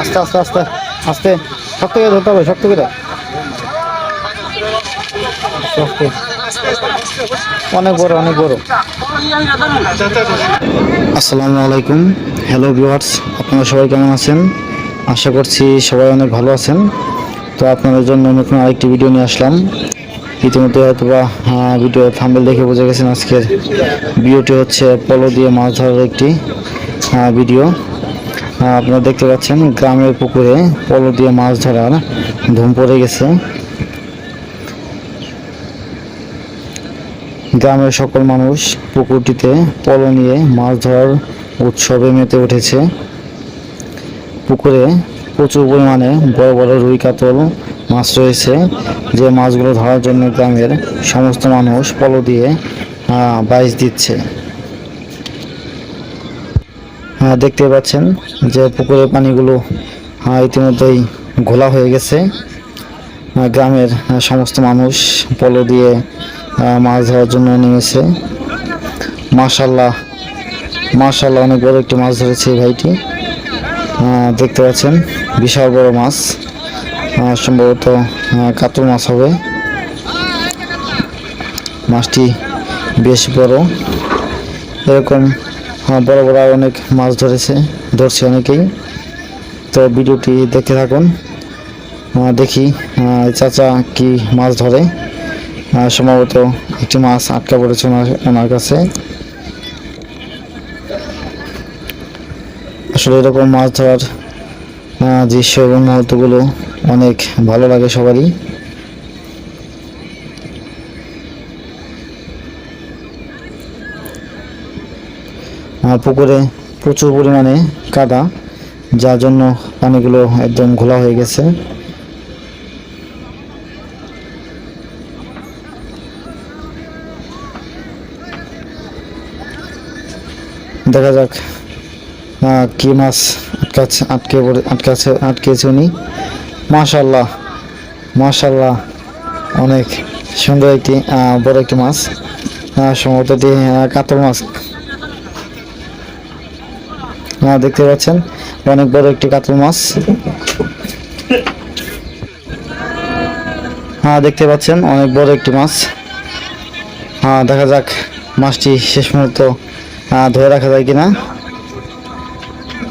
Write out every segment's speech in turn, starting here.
আস্তে আস্তে আস্তে আস্তে। শক্ত করে ধরতে হবে, শক্ত করে। অনেক বড় অনেক বড়। আসসালামু আলাইকুম। হ্যালো ভিউয়ার্স আপনারা সবাই কেমন আছেন? আশা করছি সবাই অনেক ভালো আছেন। তো আপনাদের জন্য নতুন আরেকটি ভিডিও নিয়ে আসলাম। ইতিমধ্যে হয়তো বা ভিডিও থাম্বেল দেখে বুঝে গেছেন আজকের ভিডিওটি হচ্ছে পলো দিয়ে মাছ ধরার একটি ভিডিও আপনারা দেখতে পাচ্ছেন গ্রামের পুকুরে পলো দিয়ে মাছ ধরার ধুম পড়ে গেছে। গ্রামের সকল মানুষ পুকুরটিতে পলো নিয়ে মাছ ধরার উৎসবে মেতে উঠেছে। পুকুরে প্রচুর পরিমাণে বড় বড় রুই কাতল মাছ রয়েছে। যে মাছগুলো ধরার জন্য গ্রামের সমস্ত মানুষ পলো দিয়ে বাইচ দিচ্ছে। হ্যাঁ দেখতে পাচ্ছেন যে পুকুরের পানিগুলো ইতিমধ্যেই ঘোলা হয়ে গেছে। গ্রামের সমস্ত মানুষ পলো দিয়ে মাছ ধরার জন্য নেমেছে। মাশাল্লাহ মাশাল্লাহ অনেক বড় একটি মাছ ধরেছে এই ভাইটি। দেখতে পাচ্ছেন, বিশাল বড় মাছ। সম্ভবত কাতল মাছ হবে। মাছটি বেশ বড়। এরকম বড় বড় আর অনেক মাছ ধরেছে, ধরছে অনেকেই। তো ভিডিওটি দেখতে থাকুন। দেখি চাচা কি মাছ ধরে। সম্ভবত একটি মাছ আটকা পড়েছে ওনার কাছে। আসলে এরকম মাছ ধরার দৃশ্য এবং মুহূর্তগুলো অনেক ভালো লাগে সবারই। পুকুরে প্রচুর পরিমাণে কাদা, যার জন্য পানিগুলো একদম ঘোলা হয়ে গেছে। দেখা যাক কি মাছ আটকাচ্ছে আটকে পড়ে, আটকাছে, আটকেছে উনি। মাশাল্লাহ মাশাল্লাহ অনেক সুন্দর একটি বড় একটি মাছ। সম্ভবত কাতল মাছ। হ্যাঁ দেখতে পাচ্ছেন, অনেক বড় একটি কাতল মাছ। হ্যাঁ দেখতে পাচ্ছেন, অনেক বড় একটি মাছ। হ্যাঁ দেখা যাক মাছটি শেষ মুহূর্ত ধরে রাখা যায় কিনা।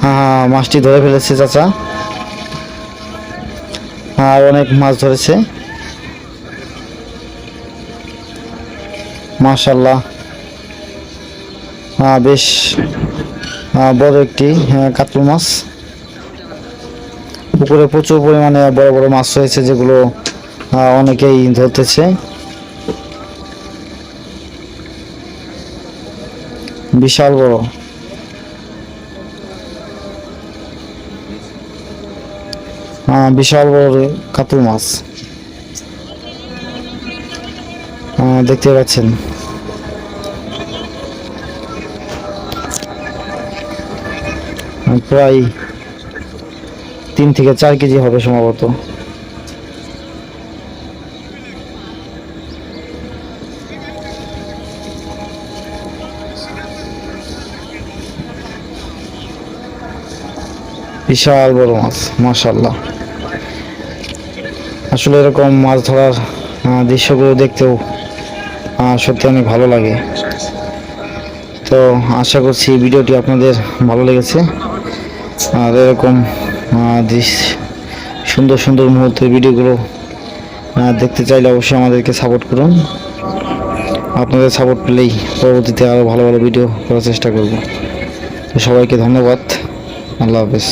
হ্যাঁ মাছটি ধরে ফেলেছে চাচা। আর অনেক মাছ ধরেছে। মাশাল্লাহ হ্যাঁ বেশ বড় একটি আহ, কাতল মাছ। পুকুরে প্রচুর পরিমাণে বড় বড় মাছ রয়েছে যেগুলো অনেকেই ধরতেছে। বিশাল বড়। বিশাল বড় কাতল মাছ। দেখতে পাচ্ছেন। প্রায় তিন থেকে চার কেজি হবে সম্ভবত। বিশাল বড় মাছ মাশাল্লাহ আসলে এরকম মাছ ধরার দৃশ্যগুলো দেখতেও সত্যি অনেক ভালো লাগে। তো আশা করছি ভিডিওটি আপনাদের ভালো লেগেছে। আর এরকম সুন্দর সুন্দর মুহূর্তের ভিডিওগুলো দেখতে চাইলে অবশ্যই আমাদেরকে সাপোর্ট করুন। আপনাদের সাপোর্ট পেলেই পরবর্তীতে আরও ভালো ভালো ভিডিও করার চেষ্টা করব। তো সবাইকে ধন্যবাদ। আল্লাহ হাফেজ।